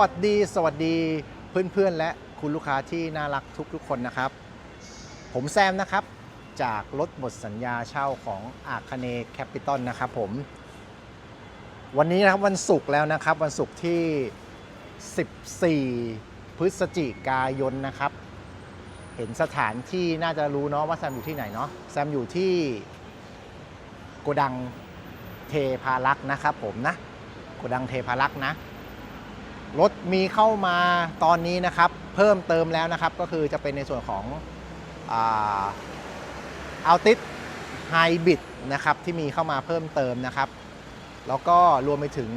วัสดีสวัสดีเพื่อนๆ และคุณลูกค้าที่น่ารักทุกๆคนนะครับ ผมแซมนะครับ จากรถหมดสัญญาเช่าของอาคเนแคปิตอลนะครับผม วันนี้นะครับวันศุกร์แล้วนะครับ วันศุกร์ที่ 14 พฤศจิกายนนะครับ เห็นสถานที่น่าจะรู้เนาะว่าแซมอยู่ที่ไหนเนาะแซมอยู่ที่โกดังเทพารักษ์นะครับผมนะโกดังเทพารักษ์นะ รถมีเข้ามาตอนนี้นะครับ เพิ่มเติมแล้วนะครับ ก็คือจะเป็นในส่วนของอัลติสไฮบริดนะครับ ที่มีเข้ามาเพิ่มเติมนะครับ แล้วก็รวมไปถึง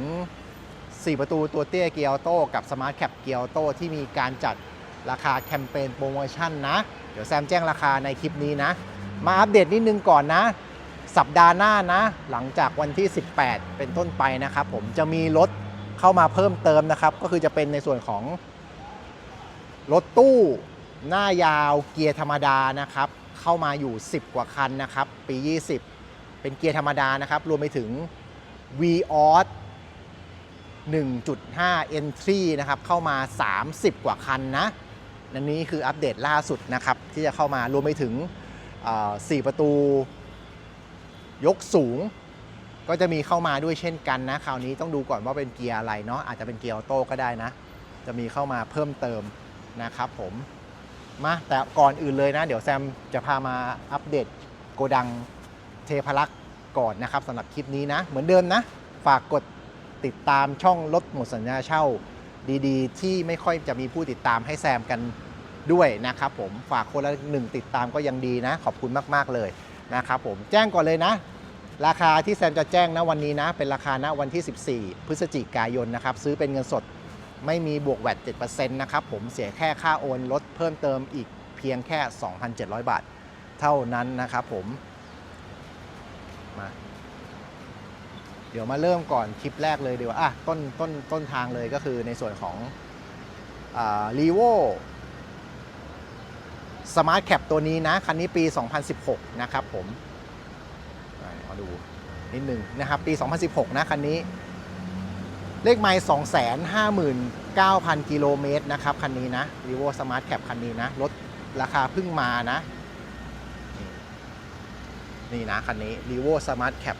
4 ประตูตัวเตี้ยเกียร์โต้กับสมาร์ทแคปเกียร์โต้ที่มีการจัดราคาแคมเปญโปรโมชั่นนะ เดี๋ยวแซมแจ้งราคาในคลิปนี้นะ มาอัปเดตนิดนึงก่อนนะ สัปดาห์หน้านะ หลังจากวันที่ 18 เป็นต้นไปนะครับ ผมจะมีรถ เข้ามาเพิ่มเติมนะครับ ก็คือจะเป็นในส่วนของรถตู้ หน้ายาวเกียร์ธรรมดานะครับ เข้ามาอยู่ 10 กว่าคันนะครับ ปี 20 เป็นเกียร์ธรรมดานะครับ รวมไปถึง v ออส1.5 Entry นะครับ เข้ามา 30 กว่าคันนะอันนี้คืออัปเดตล่าสุดนะครับ ที่จะเข้ามารวมไปถึงเอ่อ4ประตู ยกสูง ก็จะมีเข้ามาด้วยเช่นกันนะ คราวนี้ต้องดูก่อนว่าเป็นเกียร์อะไรเนาะอาจจะเป็นเกียร์ออโต้ก็ได้นะ จะมีเข้ามาเพิ่มเติมนะครับผมมาแต่ก่อนอื่นเลยนะ เดี๋ยวแซมจะพามาอัปเดตโกดังเทพลักษ์ก่อนนะครับสำหรับคลิปนี้นะ เหมือนเดิมนะ ฝากกดติดตามช่องรถหมดสัญญาเช่าดีๆ ที่ไม่ค่อยจะมีผู้ติดตามให้แซมกันด้วยนะครับผมฝากคนละหนึ่งติดตามก็ยังดีนะ ขอบคุณมากๆเลยนะครับผมแจ้งก่อนเลยนะ ราคาที่แซมจะแจ้งนะวันนี้นะ เป็นราคาณวันที่ 14 พฤศจิกายนนะครับ ซื้อเป็นเงินสดไม่มีบวกแวด7%นะครับผมเสียแค่ค่าโอนลดเพิ่มเติมอีกเพียงแค่ 2,700 บาท เท่านั้นนะครับผมมาเดี๋ยวมาเริ่มก่อนคลิปแรกเลยดีกว่าอะต้นต้นต้นทางเลยก็คือในส่วนของรีโวสมาร์ทแคปตัวนี้นะ คันนี้ปี 2016 นะครับผม มาดูนิดหนึ่งนะครับ ปี 2016 นะคันนี้ เลขไมล์259,000 กิโลเมตรนะครับ คันนี้นะ r e v o Smart Cap คันนี้นะ รถราคาเพิ่งมานะ นี่นี่นะคันนี้ r e v o Smart Cap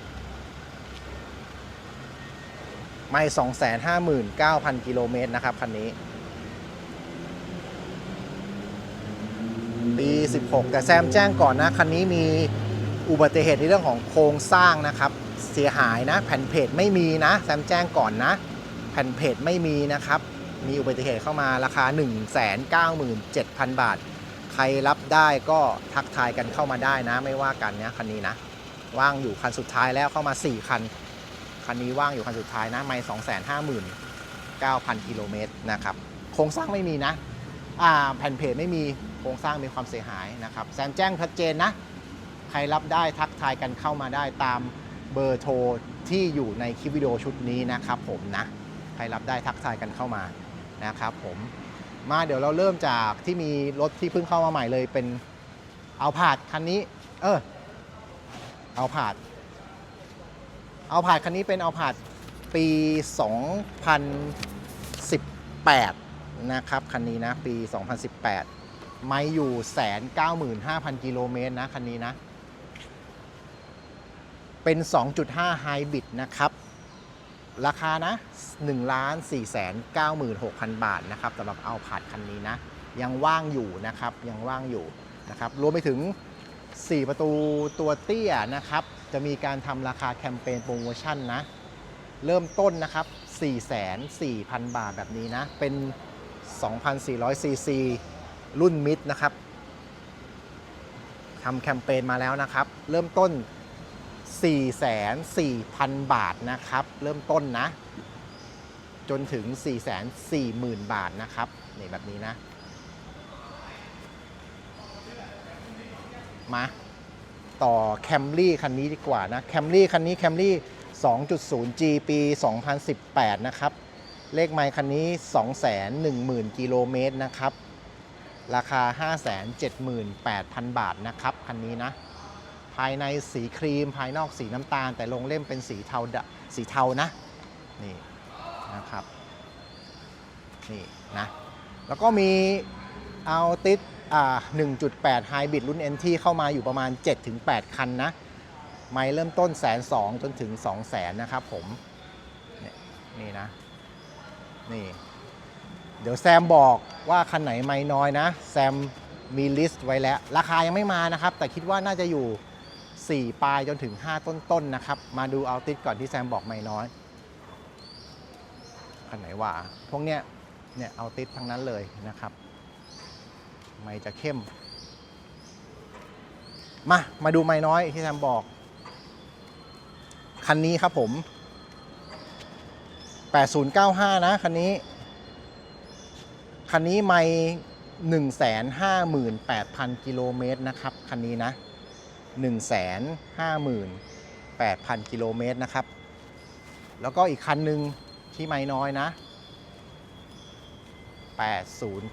ไมล์259,000 กิโลเมตรนะครับ คันนี้ ปี 16 แต่แซมแจ้งก่อนนะ คันนี้มี อุบัติเหตุในเรื่องของโครงสร้างนะครับ เสียหายนะ แผ่นเพจไม่มีนะแซมแจ้งก่อนนะ แผ่นเพจไม่มีนะครับ มีอุบัติเหตุเข้ามาราคา 197,000 บาท ใครรับได้ก็ทักทายกันเข้ามาได้นะ ไม่ว่ากันนะคันนี้นะ ว่างอยู่คันสุดท้ายแล้วเข้ามา 4 คัน คันนี้ว่างอยู่คันสุดท้ายนะไม่259,000กิโลเมตรนะครับ โครงสร้างไม่มีนะ อ่าแผ่นเพจไม่มีโครงสร้างมีความเสียหายนะครับแซมแจ้งชัดเจนนะ ใครรับได้ทักทายกันเข้ามาได้ตามเบอร์โทรที่อยู่ในคลิปวิดีโอชุดนี้นะครับผมนะใครรับได้ทักทายกันเข้ามานะครับผมมาเดี๋ยวเราเริ่มจากที่มีรถที่เพิ่งเข้ามาใหม่เลยเป็นเอาผาดคันนี้ เออเอาผาดเอาผาดคันนี้เป็นเอาผาดปี 2018 นะครับคันนี้นะ ปี 2018 ไม่อยู่แสนเก้าหมื่นห้าพันกิโลเมตรนะคันนี้นะ เป็น 2.5ไฮบริดนะครับ ราคานะ1ล้าน4แสน96,000 บาทนะครับสำหรับเอาผาดคันนี้นะ ยังว่างอยู่นะครับ ยังว่างอยู่นะครับ รวมไปถึง 4 ประตูตัวเตี้ยนะครับ จะมีการทำราคาแคมเปญโปรโมชั่นนะ เริ่มต้นนะครับ 4,400,000บาทแบบนี้นะ เป็น 2,400ซีซีรุ่นมิดนะครับทำแคมเปญมาแล้วนะครับ เริ่มต้น 44,000 บาทนะครับ เริ่มต้นนะ จนถึง 440,000 บาทนะครับนี่แบบนี้นะ มา ต่อแคมรี่คันนี้ดีกว่านะแคมรี่คันนี้แคมรี่ 2.0G ปี 2018 นะครับ เลขไมล์คันนี้ 210,000 กิโลเมตรนะครับ ราคา 578,000 บาทนะครับ คันนี้นะ ภายในสีครีม ภายนอกสีน้ำตาล แต่ลงเล่มเป็นสีเทาดะสีเทานะนี่นะครับนี่นะแล้วก็มีเอาติดอ่า1.8 Hybrid รุ่น NT เข้ามาอยู่ประมาณ 7-8 คันนะ ไม่เริ่มต้นแสนสองจนถึง 2 0 0แสนนะครับผมนี่นี่นะ นี่ เดี๋ยวแซมบอกว่าคันไหนไม่น้อยนะ แซมมีลิสต์ไว้แล้ว ราคายังไม่มานะครับ แต่คิดว่าน่าจะอยู่ 4 ปลายจนถึง 5 ต้นๆนะครับ มาดูเอาติดก่อนที่แซมบอกไม่น้อยคันไหนว่าพวกเนี้ยเนี่ยเอาติดทั้งนั้นเลยนะครับ ไม่จะเข้ม มา มาดูไม่น้อยที่แซมบอก คันนี้ครับผม 8095 นะคันนี้ คันนี้ไม่158,000 กิโลเมตรนะครับ คันนี้นะ 158,000 กิโลเมตรนะครับ แล้วก็อีกคันหนึ่งที่ไม่น้อยนะ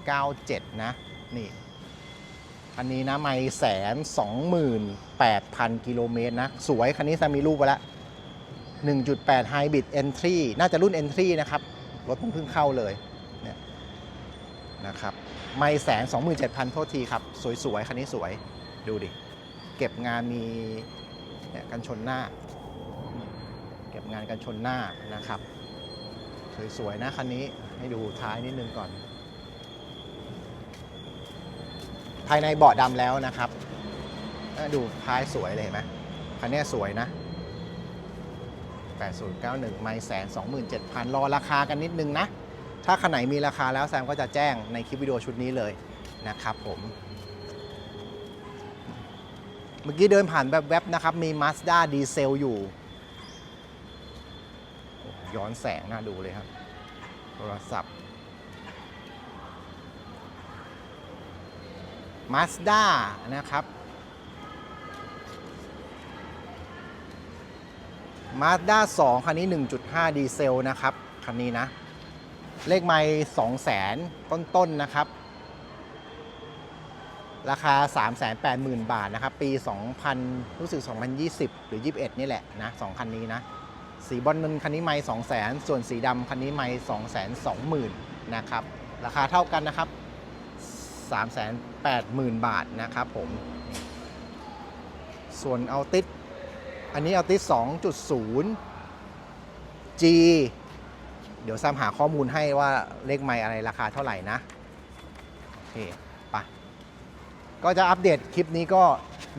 8097 นะ นี่คันนี้นะ ไม่แสนสองหมื่นแปดพันกิโลเมตรนะ สวย คันนี้ซมมีรูปไปแล้ว1.8 Hybrid Entry น่าจะรุ่น Entry นะครับ รถเพิ่งเพิ่งเข้าเลยเนี่ยนะครับ ไม่แสนสองหมื่นเจ็ดพันโทษทีครับ สวย ๆ คันนี้สวย ดูดิ เก็บงานมีเนี่ยกันชนหน้า เก็บงานกันชนหน้านะครับ สวยๆนะคันนี้ให้ดูท้ายนิดนึงก่อน ภายในเบาะดำแล้วนะครับดูท้ายสวยเลยเห็นไหมคันนี้สวยนะ 8091 ไม่แสน27,000 รอราคากันนิดนึงนะ ถ้าคันไหนมีราคาแล้วแซมก็จะแจ้งในคลิปวิดีโอชุดนี้เลยนะครับผม เมื่อกี้เดินผ่านแบบแวบๆนะครับ มี Mazda ดีเซลอยู่ ย้อนแสงน่าดูเลยครับ โทรศัพท์ Mazda นะครับ Mazda 2 คันนี้ 1.5 ดีเซลนะครับ คันนี้นะ เลขไม่200,000 ต้นๆนะครับ ราคา 380,000 บาทนะครับ ปี 2000 รู้สึก 2020 หรือ 21 นี่แหละนะสองคันนี้นะ สีบอลเงินคันนี้ไม่200,000 ส่วนสีดำคันนี้ไม่220,000 นะครับ ราคาเท่ากันนะครับ 380,000 บาทนะครับผม ส่วนเอาติดอันนี้เอาติด2.0 G เดี๋ยวแซมหาข้อมูลให้ว่าเลขไมล์อะไรราคาเท่าไหร่นะ โอเค ก็จะอัปเดตคลิปนี้ก็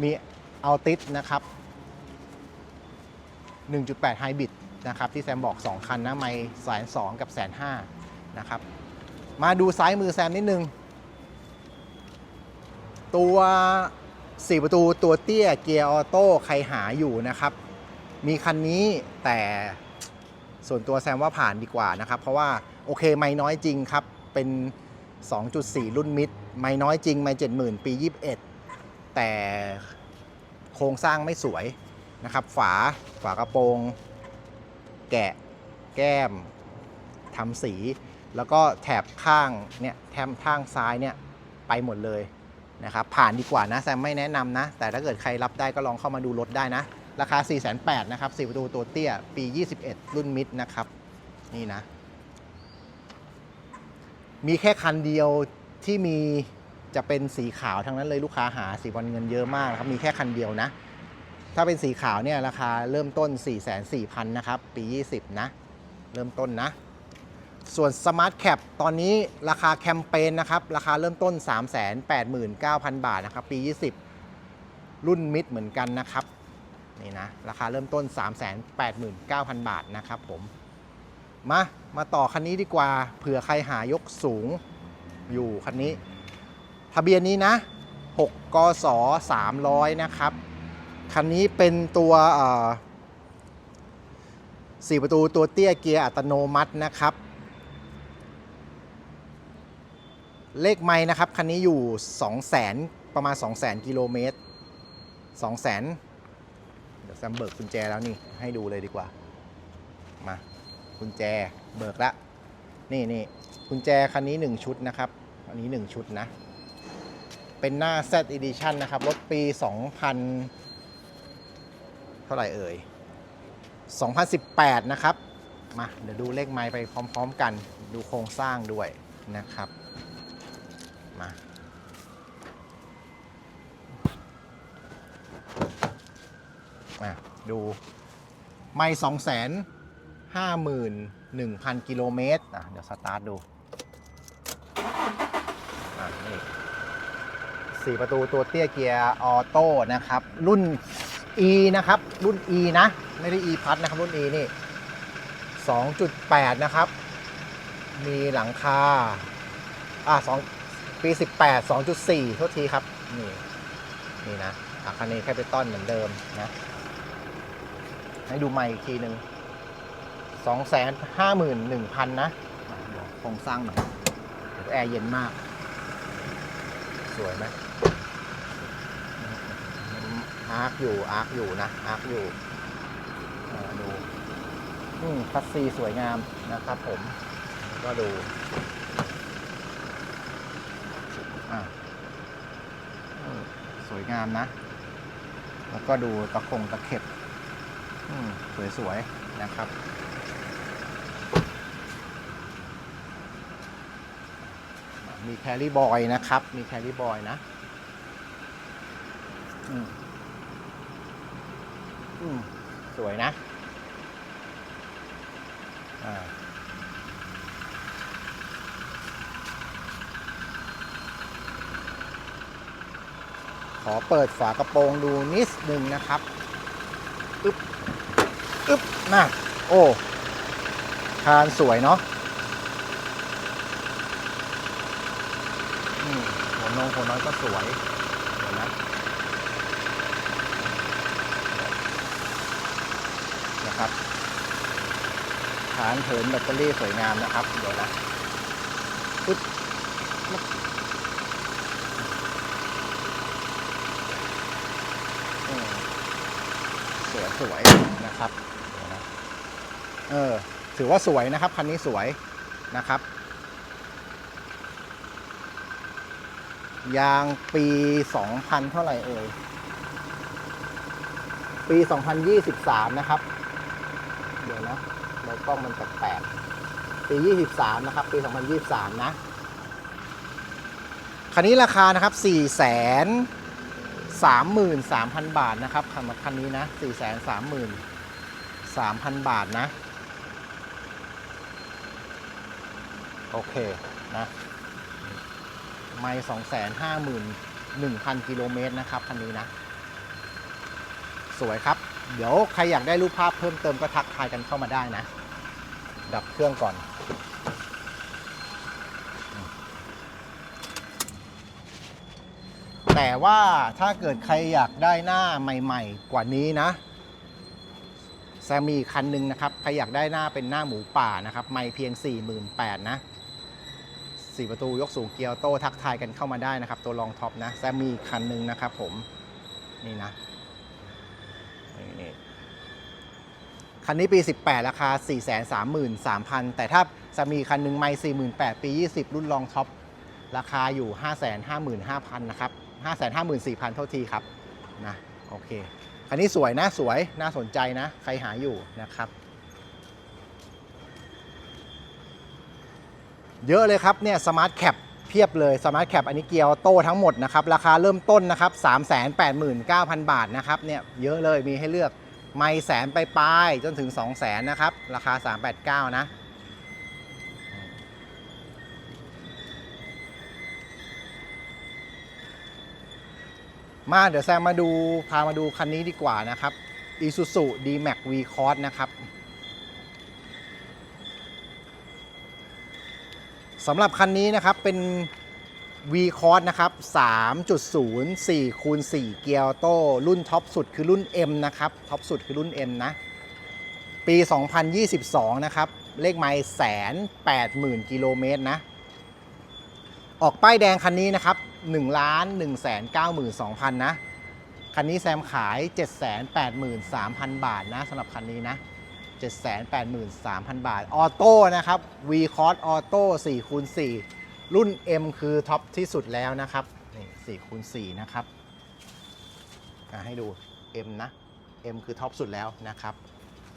มีเอาติดนะครับ 1.8 ไฮบริดนะครับที่แซมบอก 2 คันนะไมล์แสนสองกับแสนห้านะครับ มาดูซ้ายมือแซมนิดนึง ตัว 4 ประตูตัวเตี้ยเกียร์ออโต้ใครหาอยู่นะครับ มีคันนี้แต่ส่วนตัวแซมว่าผ่านดีกว่านะครับ เพราะว่าโอเคไม่น้อยจริงครับ เป็น 2.4 รุ่นมิด ไม่น้อยจริงไม่70,000ปี 21 แต่โครงสร้างไม่สวยนะครับ ฝาฝากระโปรง แกะแก้มทำสี แล้วก็แถบข้างเนี่ยแถบข้างซ้ายเนี่ยไปหมดเลยนะครับผ่านดีกว่านะแซมไม่แนะนำนะ แต่ถ้าเกิดใครรับได้ก็ลองเข้ามาดูรถได้นะ ราคา 4 8 0 0 0นะครับ4ประตูตัวเตี้ย ปี 21 รุ่นมิดนะครับ นี่นะ มีแค่คันเดียว ที่มีจะเป็นสีขาวทั้งนั้นเลยลูกค้าหาสีบอลเงินเยอะมากนะครับมีแค่คันเดียวนะ ถ้าเป็นสีขาวเนี่ยราคาเริ่มต้น 4 4 0 0 0นะครับปี 20 นะ เริ่มต้นนะ ส่วน Smart Cap ตอนนี้ราคาแคมเปญนะครับราคาเริ่มต้น 389,000 บาทนะครับปี 20 รุ่นมิดเหมือนกันนะครับนี่นะราคาเริ่มต้น 389,000 บาทนะครับผมมามาต่อคันนี้ดีกว่าเผื่อใครหายกสูง อยู่คันนี้ ทะเบียนนี้นะ 6กศ300 นะครับ คันนี้เป็นตัวสี่ประตูตัวเตี้ยเกียร์อัตโนมัตินะครับ เลขไม้นะครับ คันนี้อยู่ 2 0 0 0 0ประมาณ 2 0 0 0 0กิโลเมตร2 0 0 0 0เดี๋ยวแซมเบิกกุญแจแล้วนี่ ให้ดูเลยดีกว่า มากุญแจเบิกแล้วนี่นี่กุญแจคันนี้ 1 ชุดนะครับ อันนี้ 1 ชุดนะ เป็นหน้า Z Edition นะครับ รถปี 2000 เท่าไหร่เอ่ย 2018 นะครับ มา เดี๋ยวดูเลขไม้ไปพร้อม ๆ กัน ดูโครงสร้างด้วยนะครับ มาอะดูไม่สองแสนห้าหมื่นหนึ่งพันกิโลเมตรอะเดี๋ยวสตาร์ทดู 4 ประตูตัวเตี้ยเกียร์ออโต้นะครับ รุ่น E นะครับ รุ่น E นะ ไม่ได้ E พัดนะครับ รุ่น E นี่ 2.8 นะครับ มีหลังคา อ่า2ปี 18 2.4 โทษทีครับ นี่ นี่นะอาคันนี้แค่ไปต้อนเหมือนเดิมนะ ให้ดูใหม่อีกทีหนึ่ง251,000 นะโครงสร้างหน่อยแอร์เย็นมาก สวยไหม อาร์คอยู่อาร์คอยู่นะอาร์คอยู่ดูอืมคัสซีสวยงามนะครับผมก็ดูสวยงามนะ แล้วก็ดูตะคงตะเข็บสวยๆนะครับมีแครี่บอยนะครับ มีแครี่บอยนะ อืม สวยนะขอเปิดฝากระโปรงดูนิดหนึ่งนะครับ อึ๊บ อึ๊บน่ะโอ้คานสวยเนาะหัวนงหัวน้อยก็สวยเดี๋ยวนะ นะครับ ฐานเถินแบตเตอรี่สวยงามนะครับ เดี๋ยวนะปึ๊บสวยสวยนะครับเดี๋ยวนะเออถือว่าสวยนะครับคันนี้สวยนะครับ ยางปี 2000 เท่าไหร่เอ่ยปี 2023 นะครับ กล้องมันแปลกๆปี 23 นะครับ ปี 2023 นะ คันนี้ราคานะครับ 4 3 3 3 0 0 0บาทนะครับสำหรับคันนี้นะ 4 3 3 3 0 0 0 บาทนะ โอเค นะ ไม่2 5 1 0 0 0กิโลเมตรนะครับคันนี้นะ สวยครับเดี๋ยวใครอยากได้รูปภาพเพิ่มเติมก็ทักทายกันเข้ามาได้นะ ดับเครื่องก่อน แต่ว่าถ้าเกิดใครอยากได้หน้าใหม่ ๆ กว่านี้นะแซมมีคันหนึ่งนะครับ ใครอยากได้หน้าเป็นหน้าหมูป่านะครับ ไม่เพียง 48,000นะสี่ประตูยกสูงเกียร์โต้ทักทายกันเข้ามาได้นะครับ ตัวรองท็อปนะแซมมีคันหนึ่งนะครับผมนี่นะ คันนี้ปี 18 ราคา 433,000 แต่ถ้าจะมีคันหนึ่งไม่48,000 ปี 20 รุ่นรองท็อป ราคาอยู่ 555,000 นะครับ 554,000 เท่าทีครับนะโอเค คันนี้สวยนะ สวยน่าสนใจนะ ใครหาอยู่นะครับ เยอะเลยครับเนี่ยสมาร์ทแคปเพียบเลยสมาร์ทแคปอันนี้เกียร์ออโต้ทั้งหมดนะครับ ราคาเริ่มต้นนะครับ 389,000 บาทนะครับเนี่ยเยอะเลยมีให้เลือก ไม่แสนไปปลายจนถึง 2 0 0 0 0 0นะครับ ราคา 389 นะมาเดี๋ยวแซมมาดูพามาดูคันนี้ดีกว่านะครับ Isuzu D-Max V-Cross นะครับสำหรับคันนี้นะครับเป็น V c o s นะครับ 3.0 4คูณ4เกียร์โต้รุ่นท็อปสุดคือรุ่น M นะครับ ท็อปสุดคือรุ่น M นะ ปี 2022 นะครับ เลขไมล์แสนแปดหมื่นกิโลเมตรนะ ออกป้ายแดงคันนี้นะครับ1ล้าน1แสน9หมื่น2พันนะ คันนี้แซมขาย 783,000 บาทนะสำหรับคันนี้นะ 783,000 บาท ออโต้นะครับ V c o s ออโต้4คูณ4 รุ่น M คือท็อปที่สุดแล้วนะครับนี่4คูณ4นะครับให้ดู M นะ M คือท็อปสุดแล้วนะครับ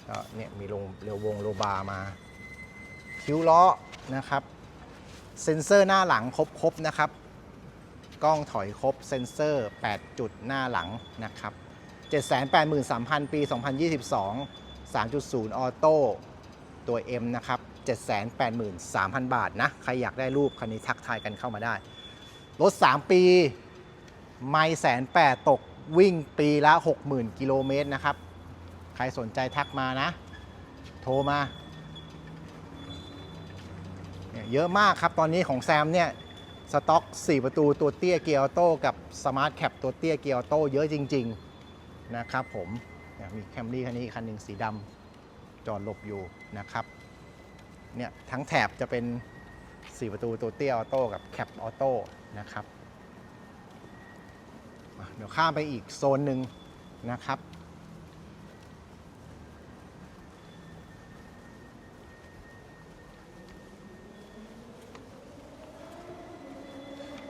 ก็เนี่ยมีลงเรยวงโลบาร์มา คิ้วล้อนะครับ เซ็นเซอร์หน้าหลังครบๆนะครับ กล้องถอยครบเซ็นเซอร์ 8 จุดหน้าหลังนะครับ 783,000 ปี 2022 3.0 ออโต้ตัว M นะครับ 783,000 บาทนะ ใครอยากได้รูปคันนี้ทักทายกันเข้ามาได้ รถ 3 ปี ไม่แสนแปดตกวิ่งปีละ 60,000 กิโลเมตรนะครับ ใครสนใจทักมานะ โทรมาเยอะมากครับ ตอนนี้ของแซมเนี่ยสต็อก 4 ประตูตัวเตี้ยเกียร์ออโต้กับสมาร์ทแคปตัวเตี้ยเกียร์ออโต้เยอะจริง ๆ นะครับผม มีแคมรี่คันนี้คันหนึ่งสีดำจอดหลบอยู่นะครับ เนี่ยทั้งแถบจะเป็น 4 ประตูตัวเตี้ยออโต้กับแคปออโต้นะครับเดี๋ยวข้ามไปอีกโซนหนึ่งนะครับ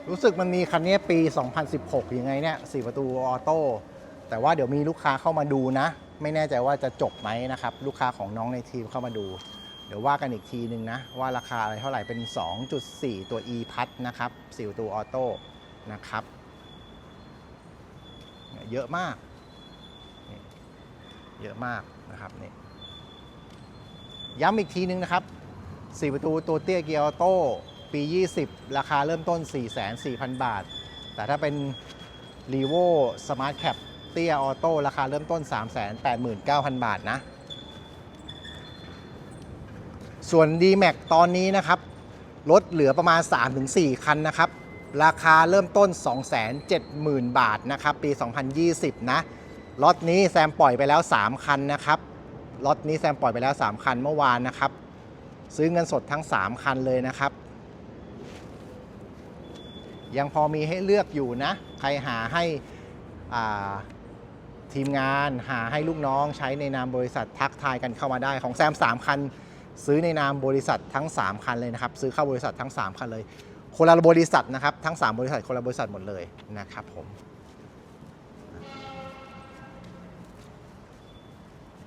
รู้สึกมันมีคันนี้ปี 2016 ยังไงเนี่ยสประตูออโต้แต่ว่าเดี๋ยวมีลูกค้าเข้ามาดูนะ ไม่แน่ใจว่าจะจบไหมนะครับ ลูกค้าของน้องในทีมเข้ามาดู เดี๋ยวว่ากันอีกทีนึงนะ ว่าราคาอะไรเท่าไหร่เป็น 2.4 ตัว e พัดนะครับ4ประตูออโต้นะครับ เยอะมาก เยอะมากนะครับนี่ย้ำอีกทีนึงนะครับ 4 ประตูตัวเตี้ยเกียร์ออโต้ปี 20 ราคาเริ่มต้น 4,400,000บาท แต่ถ้าเป็น r e v o Smart Cap เตี้ยออโต้ราคาเริ่มต้น 389,000 บาทนะ ส่วน D-Max ตอนนี้นะครับลดเหลือประมาณ 3-4 คันนะครับ ราคาเริ่มต้น 270,000 บาทนะครับ ปี 2020 นะล็อตนี้แซมปล่อยไปแล้ว 3 คันนะครับล็อตนี้แซมปล่อยไปแล้ว 3 คันเมื่อวานนะครับ ซื้อเงินสดทั้ง 3 คันเลยนะครับ ยังพอมีให้เลือกอยู่นะ ใครหาให้อ่าทีมงานหาให้ลูกน้องใช้ในนามบริษัททักทายกันเข้ามาได้ของแซม 3 คัน ซื้อในนามบริษัททั้ง 3 คันเลยนะครับ ซื้อเข้าบริษัททั้ง 3 คันเลย คนละบริษัทนะครับ ทั้ง 3 บริษัทคนละบริษัทหมดเลยนะครับผม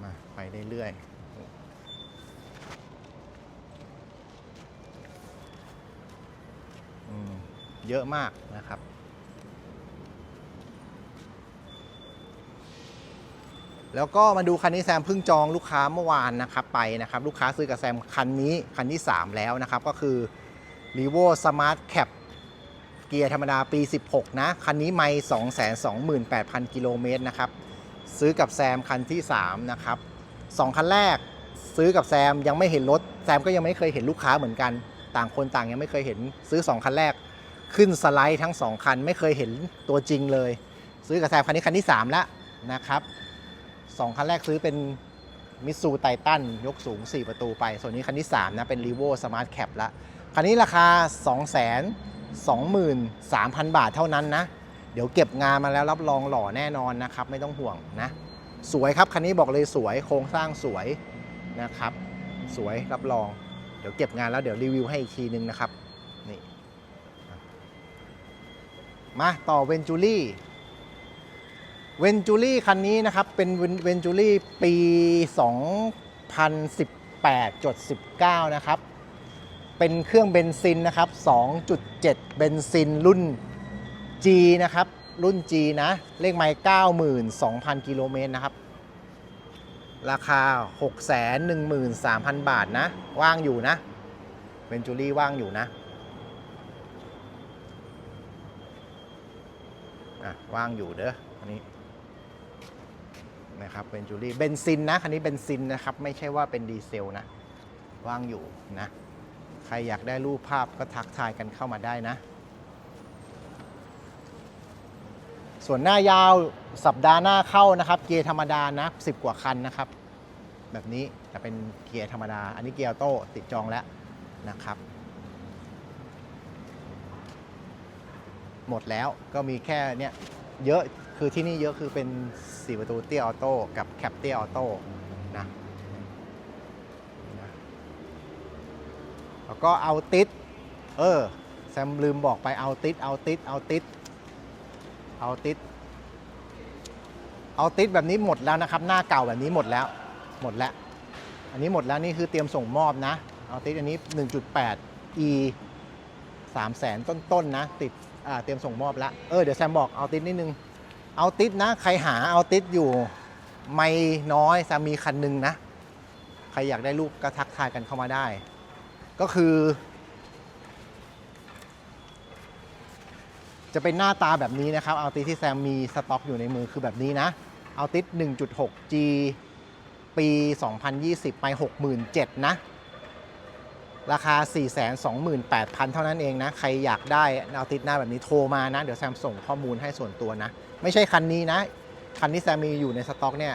มาไปเรื่อยๆเยอะมากนะครับ แล้วก็มาดูคันนี้แซมเพิ่งจองลูกค้าเมื่อวานนะครับไปนะครับลูกค้าซื้อกับแซมคันนี้คันที่ 3 แล้วนะครับก็คือ r e v o Smart Cap เกียร์ธรรมดาปี 16 นะ คันนี้ไม่228,000 กิโลเมตรนะครับ ซื้อกับแซมคันที่ 3 นะครับสองคันแรกซื้อกับแซมยังไม่เห็นรถ แซมก็ยังไม่เคยเห็นลูกค้าเหมือนกัน ต่างคนต่างยังไม่เคยเห็นซื้อ 2 คันแรก ขึ้นสไลด์ทั้ง 2 คันไม่เคยเห็นตัวจริงเลย ซื้อกับแซมคันนี้คันที่ 3 แล้วนะครับ สองคันแรกซื้อเป็นมิสูไททันยกสูง 4 ประตูไป ส่วนนี้คันที่ 3 นะ เป็น r e v o Smart Cap ละคันนี้ราคา 2 2 3 0 0 0 บาทเท่านั้นนะ เดี๋ยวเก็บงานมาแล้วรับรองหล่อแน่นอนนะครับ ไม่ต้องห่วงนะ สวยครับ คันนี้บอกเลยสวยโครงสร้างสวยนะครับ สวยรับรอง เดี๋ยวเก็บงานแล้วเดี๋ยวรีวิวให้อีกทีนึงนะครับนี่มาต่อเวนจูรี่ เวนจูรี่คันนี้นะครับ เป็นเวนจูรี่ปี 2018จด19 นะครับ เป็นเครื่องเบนซินนะครับ 2.7 เบนซินรุ่น G นะครับ รุ่น G นะ เลขไมล์92,000 กิโลเมตรนะครับ ราคา 613,000 บาทนะ ว่างอยู่นะ เวนจูรี่ว่างอยู่นะอะว่างอยู่เด้ออันนี้ นะครับเป็นจูรี่เบนซินนะคันนี้เบนซินนะครับไม่ใช่ว่าเป็นดีเซลนะว่างอยู่นะใครอยากได้รูปภาพก็ทักทายกันเข้ามาได้นะ ส่วนหน้ายาวสัปดาห์หน้าเข้านะครับเกียร์ธรรมดานะ10 กว่าคันนะครับ แบบนี้จะเป็นเกียร์ธรรมดา อันนี้เกียร์ออโต้ติดจองแล้วนะครับ หมดแล้วก็มีแค่เนี้ยเยอะ คือที่นี่เยอะคือเป็น 4 ประตูเตี้ยออโต้กับแคปเตี้ยออโต้นะแล้วก็เอาติดเออ แซมลืมบอกไปเอาติดเอาติดเอาติดเอาติดเอาติดแบบนี้หมดแล้วนะครับ หน้าเก่าแบบนี้หมดแล้ว หมดแล้ว อันนี้หมดแล้วนี่คือเตรียมส่งมอบนะ เอาติดอันนี้ 1.8 e 3แสนต้นๆนะ ติดเตรียมส่งมอบแล้ว เออ เดี๋ยวแซมบอกเอาติดนิดนึง เอาติดนะ ใครหาเอาติดอยู่ไม่น้อยแซมมีคันหนึ่งนะ ใครอยากได้รูปก็ทักทายกันเข้ามาได้ ก็คือ จะเป็นหน้าตาแบบนี้นะครับ เอาติดที่แซมมีสต็อกอยู่ในมือคือแบบนี้นะ เอาติด 1.6G ปี 2020 ไป 67,000นะ ราคา 428,000 เท่านั้นเองนะ ใครอยากได้เอาติดหน้าแบบนี้โทรมานะ เดี๋ยวแซมส่งข้อมูลให้ส่วนตัวนะ ไม่ใช่คันนี้นะ คันที่แซมมีอยู่ในสต็อกเนี่ย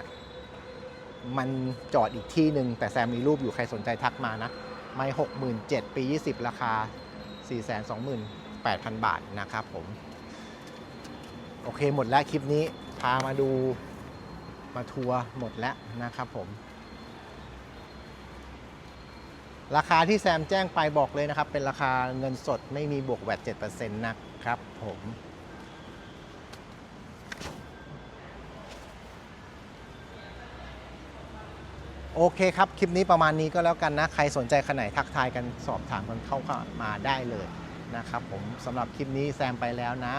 มันจอดอีกที่หนึ่งแต่แซมมีรูปอยู่ใครสนใจทักมานะ ไม่67,000ปี20ราคา428,000บาทนะครับผม โอเคหมดแล้วคลิปนี้พามาดูมาทัวร์หมดแล้วนะครับผม ราคาที่แซมแจ้งไปบอกเลยนะครับ เป็นราคาเงินสดไม่มีบวกแวด7%นะครับผม โอเคครับ คลิปนี้ประมาณนี้ก็แล้วกันนะ ใครสนใจขนาดทักทายกันสอบถามกันเข้ามาได้เลยนะครับผมสำหรับคลิปนี้แซมไปแล้วนะ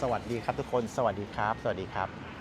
สวัสดีครับทุกคน สวัสดีครับ สวัสดีครับ